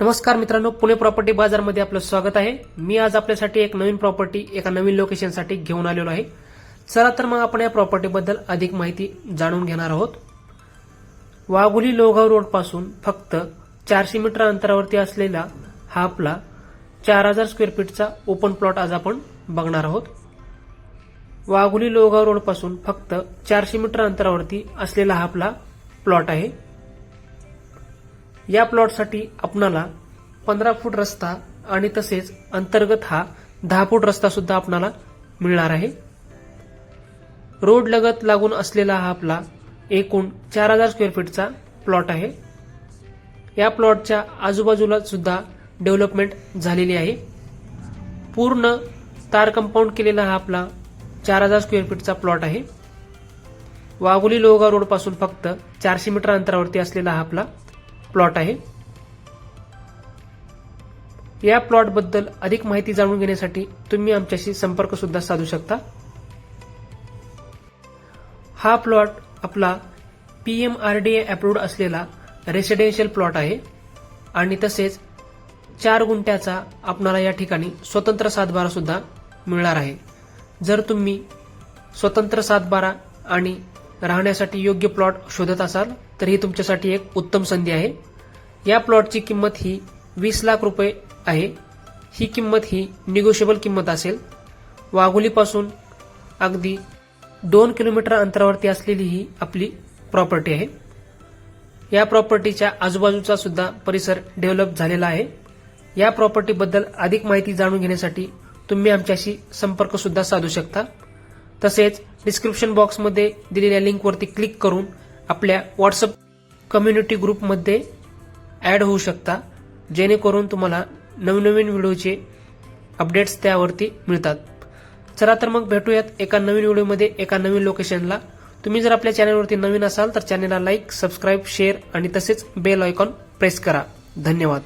नमस्कार मित्रांनो पुणे प्रॉपर्टी बाजारमध्ये आपलं स्वागत आहे. मी आज आपल्यासाठी एक नवीन प्रॉपर्टी एका नवीन लोकेशनसाठी घेऊन आलेलो आहे. चला तर मग आपण या प्रॉपर्टीबद्दल अधिक माहिती जाणून घेणार आहोत. वाघोली लोहगाव रोडपासून फक्त चारशे मीटर अंतरावरती असलेला हा आपला चार हजार स्क्वेअर फीटचा ओपन प्लॉट आज आपण बघणार आहोत. वाघोली लोहगाव रोडपासून फक्त चारशे मीटर अंतरावरती असलेला हा आपला प्लॉट आहे. या प्लॉटसाठी आपणाला पंधरा फूट रस्ता आणि तसेच अंतर्गत हा दहा फूट रस्ता सुद्धा आपणाला मिळणार आहे. रोड लगत लागून असलेला हा आपला एकूण चार हजार स्क्वेअर फीटचा प्लॉट आहे. या प्लॉटच्या आजूबाजूला सुद्धा डेव्हलपमेंट झालेली आहे. पूर्ण तार कंपाऊंड केलेला हा आपला चार हजार स्क्वेअर फीटचा प्लॉट आहे. वाघोली लोहगाव रोडपासून फक्त चारशे मीटर अंतरावरती असलेला हा आपला प्लॉट आहे. या प्लॉटबद्दल अधिक माहिती जाणून घेण्यासाठी तुम्ही आमच्याशी संपर्क सुद्धा साधू शकता. हा प्लॉट आपला P M R D approved असलेला रेसिडेन्शियल प्लॉट आहे आणि तसेच चार गुंठ्याचा आपणाला या ठिकाणी स्वतंत्र सातबारा सुद्धा मिळणार आहे. जर तुम्ही स्वतंत्र सातबारा आणि राहण्यासाठी योग्य प्लॉट शोधत असाल तर ही तुमच्यासाठी एक उत्तम संधी आहे. या प्लॉटची किंमत ही वीस लाख रुपये आहे. ही किंमत ही निगोशिएबल किंमत असेल. वाघोलीपासून अगदी दोन किलोमीटर अंतरावरती असलेली ही आपली प्रॉपर्टी आहे. या प्रॉपर्टीच्या आजूबाजूचा सुद्धा परिसर डेव्हलप झालेला आहे. या प्रॉपर्टीबद्दल अधिक माहिती जाणून घेण्यासाठी तुम्ही आमच्याशी संपर्क सुद्धा साधू शकता. तसेच डिस्क्रिप्शन बॉक्समध्ये दिलेल्या लिंकवरती क्लिक करून आपल्या व्हॉट्सअप कम्युनिटी ग्रुपमध्ये ॲड होऊ शकता. जेणेकरून तुम्हाला नवनवीन व्हिडिओचे अपडेट्स त्यावरती मिळतात. चला तर मग भेटूयात एका नवीन व्हिडिओमध्ये एका नवीन लोकेशनला तुम्ही जर आपल्या चॅनलवरती नवीन असाल तर चॅनलला लाईक सबस्क्राईब शेअर आणि तसेच बेल आयकॉन प्रेस करा. धन्यवाद.